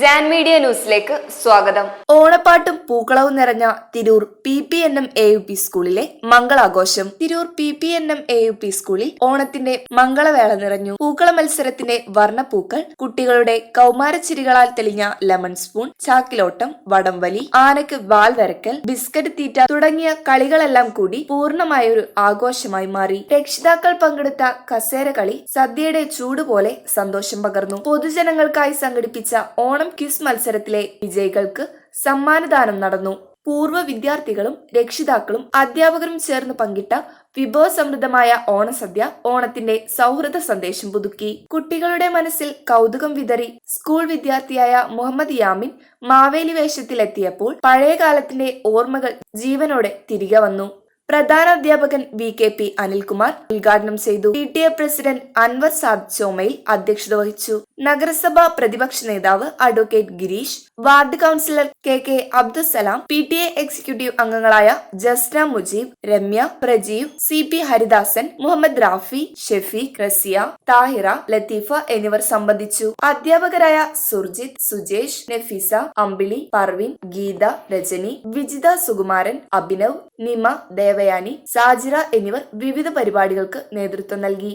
Jan media ന്യൂസിലേക്ക് സ്വാഗതം. ഓണപ്പാട്ടും പൂക്കളവും നിറഞ്ഞ Tirur P P N M A U P സ്കൂളിലെ മംഗളാഘോഷം. Tirur P P N M A U P സ്കൂളിൽ ഓണത്തിന്റെ മംഗളവേള നിറഞ്ഞു. പൂക്കള മത്സരത്തിന്റെ വർണപ്പൂക്കൾ കുട്ടികളുടെ കൗമാരച്ചിരികളാൽ തെളിഞ്ഞ ലെമൺ സ്പൂൺ ചാക്കിലോട്ടം വടംവലി ആനക്ക് വാൽ വരക്കൽ ബിസ്ക്കറ്റ് തീറ്റ തുടങ്ങിയ കളികളെല്ലാം കൂടി പൂർണമായൊരു ആഘോഷമായി മാറി. രക്ഷിതാക്കൾ പങ്കെടുത്ത കസേര കളി സദ്യയുടെ ചൂട് പോലെ സന്തോഷം പകർന്നു. പൊതുജനങ്ങൾക്കായി സംഘടിപ്പിച്ച ഓണം ക്വിസ് മത്സരത്തിലെ വിജയികൾക്ക് സമ്മാനദാനം നടന്നു. പൂർവ വിദ്യാർത്ഥികളും രക്ഷിതാക്കളും അധ്യാപകരും ചേർന്ന് പങ്കിട്ട വിഭവസമൃദ്ധമായ ഓണസദ്യ ഓണത്തിന്റെ സൗഹൃദ സന്ദേശം പുതുക്കി. കുട്ടികളുടെ മനസ്സിൽ കൗതുകം വിതറി സ്കൂൾ വിദ്യാർത്ഥിയായ മുഹമ്മദ് യാമിൻ മാവേലി വേഷത്തിലെത്തിയപ്പോൾ പഴയ കാലത്തിന്റെ ഓർമ്മകൾ ജീവനോടെ തിരികെ വന്നു. പ്രധാന അധ്യാപകൻ വി കെ പി അനിൽകുമാർ ഉദ്ഘാടനം ചെയ്തു. P T A president Anwar Saad Chomayil അധ്യക്ഷത വഹിച്ചു. നഗരസഭാ പ്രതിപക്ഷ നേതാവ് advocate Gireesh ward councillor K K Abdussalam P T A executive അംഗങ്ങളായ ജസ്ന മുജീബ് രമ്യ പ്രജീവ് സി പി ഹരിദാസൻ മുഹമ്മദ് റാഫി ഷെഫീഖ് റസിയ താഹിറ ലത്തീഫ എന്നിവർ സംബന്ധിച്ചു. അധ്യാപകരായ സുർജിത് സുജേഷ് നഫീസ അമ്പിളി പർവിൻ ഗീത രജനി വിജിത സുകുമാരൻ അഭിനവ് നിമ ദേവയാനി സാജിറ എന്നിവർ വിവിധ പരിപാടികൾക്ക് നേതൃത്വം നൽകി.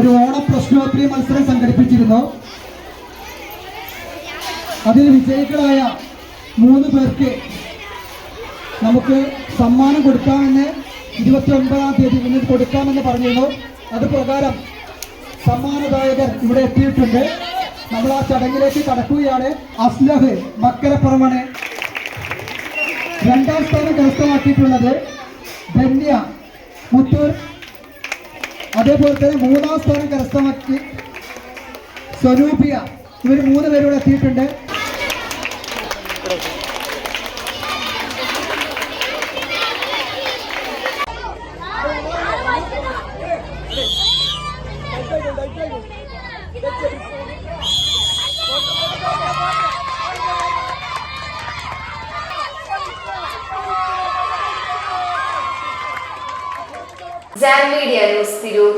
ഒരു ഓണ പ്രശ്നോത്തരി മത്സരം സംഘടിപ്പിച്ചിരുന്നു. അതിൽ വിജയികളായ മൂന്ന് പേർക്ക് നമുക്ക് സമ്മാനം കൊടുക്കാമെന്ന് ഇരുപത്തി ഒൻപതാം തീയതി ഇന്ന് കൊടുക്കാമെന്ന് പറഞ്ഞിരുന്നു. അത് പ്രകാരം സമ്മാനദായകർ ഇവിടെ എത്തിയിട്ടുണ്ട്. നമ്മൾ ആ ചടങ്ങിലേക്ക് കടക്കുകയാണ്. അസ്ലഹ് മക്കരപ്പുറമാണ് രണ്ടാം സ്ഥാനം കരസ്ഥമാക്കിയിട്ടുള്ളത്. ധന്യ മുത്തൂർ അതേപോലെ തന്നെ മൂന്നാം സ്ഥാനം കരസ്ഥമാക്കി സ്വരൂപിയ. ഇവർ മൂന്ന് പേരോട് എത്തിയിട്ടുണ്ട്. Jan media news Tirur.